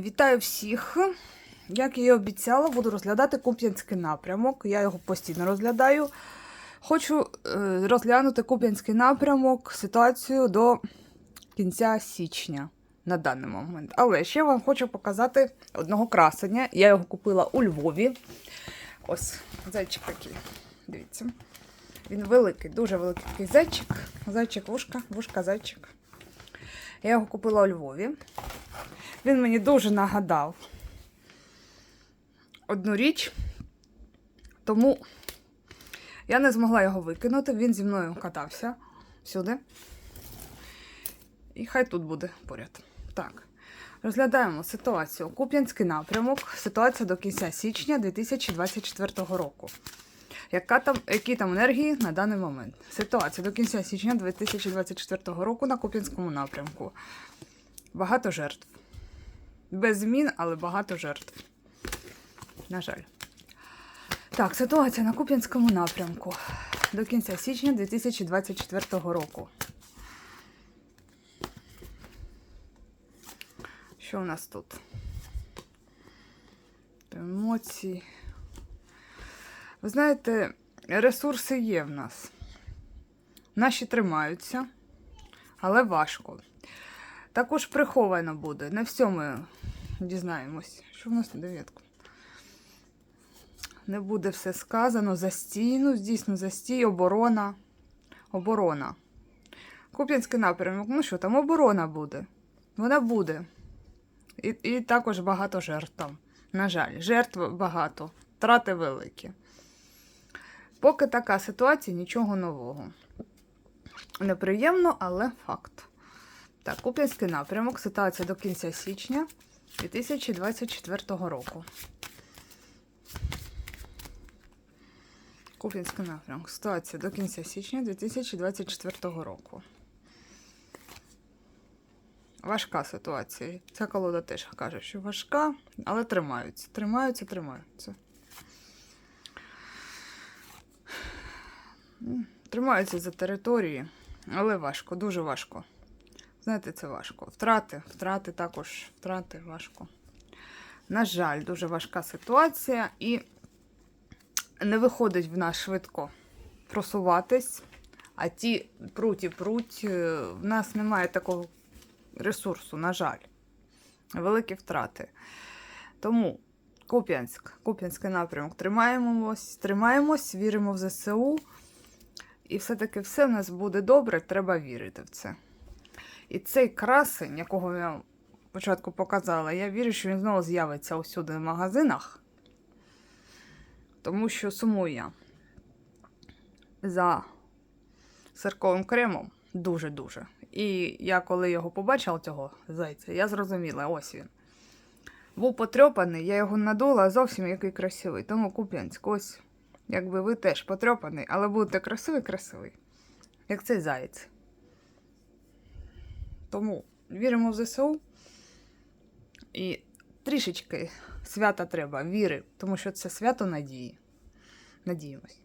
Вітаю всіх. Як я і обіцяла, буду розглядати Куп'янський напрямок. Я його постійно розглядаю. Хочу е, розглянути Куп'янський напрямок, ситуацію до кінця січня на даний момент. Але ще вам хочу показати одного красення. Я його купила у Львові. Ось зайчик такий. Дивіться. Він великий, дуже великий такий зайчик. Зайчик, вушка, вушка, зайчик. Я його купила у Львові. Він мені дуже нагадав одну річ, тому я не змогла його викинути. Він зі мною катався сюди. І хай тут буде поряд. Так, розглядаємо ситуацію. Куп'янський напрямок. Ситуація до кінця січня 2024 року. Яка там, які там енергії на даний момент? Ситуація до кінця січня 2024 року на Куп'янському напрямку. Багато жертв. Без змін, але багато жертв. На жаль. Так, ситуація на Куп'янському напрямку до кінця січня 2024 року. Що у нас тут? Емоції. Ви знаєте, ресурси є в нас. Наші тримаються, але важко. Також приховано буде. Не все ми дізнаємось. Що в нас на дев'ятку? Не буде все сказано. Застій, ну, дійсно, застій, оборона. Оборона. Куп'янський напрямок. Ну що, там оборона буде. Вона буде. І, і також багато жертв. На жаль, жертв багато, втрати великі. Поки така ситуація, нічого нового. Неприємно, але факт. Так, Куп'янський напрямок. Ситуація до кінця січня 2024 року. Куп'янський напрямок. Ситуація до кінця січня 2024 року. Важка ситуація. Ця колода теж каже, що важка, але тримаються. Тримаються, тримаються. Тримаються за території, але важко, дуже важко. Знаєте, це важко. Втрати, втрати також, втрати важко. На жаль, дуже важка ситуація і не виходить в нас швидко просуватись, а ті пруть і пруть, е, в нас немає такого ресурсу, на жаль. Великі втрати. Тому Куп'янськ, Куп'янський напрямок тримаємось, тримаємось, віримо в ЗСУ. І все-таки все в нас буде добре, треба вірити в це. І цей красень, якого я спочатку показала, я вірю, що він знову з'явиться усюди в магазинах. Тому що сумую я за сирковим кремом дуже-дуже. І я коли його побачила, цього зайця, я зрозуміла, ось він. Був потрьопаний, я його надула, зовсім який красивий. Тому Куп'янськ, ось, якби ви теж потрьопаний, але будете красивий-красивий, як цей заєць. Тому віримо в ЗСУ. І трішечки свята треба, віри, тому що це свято надії. Надіємось.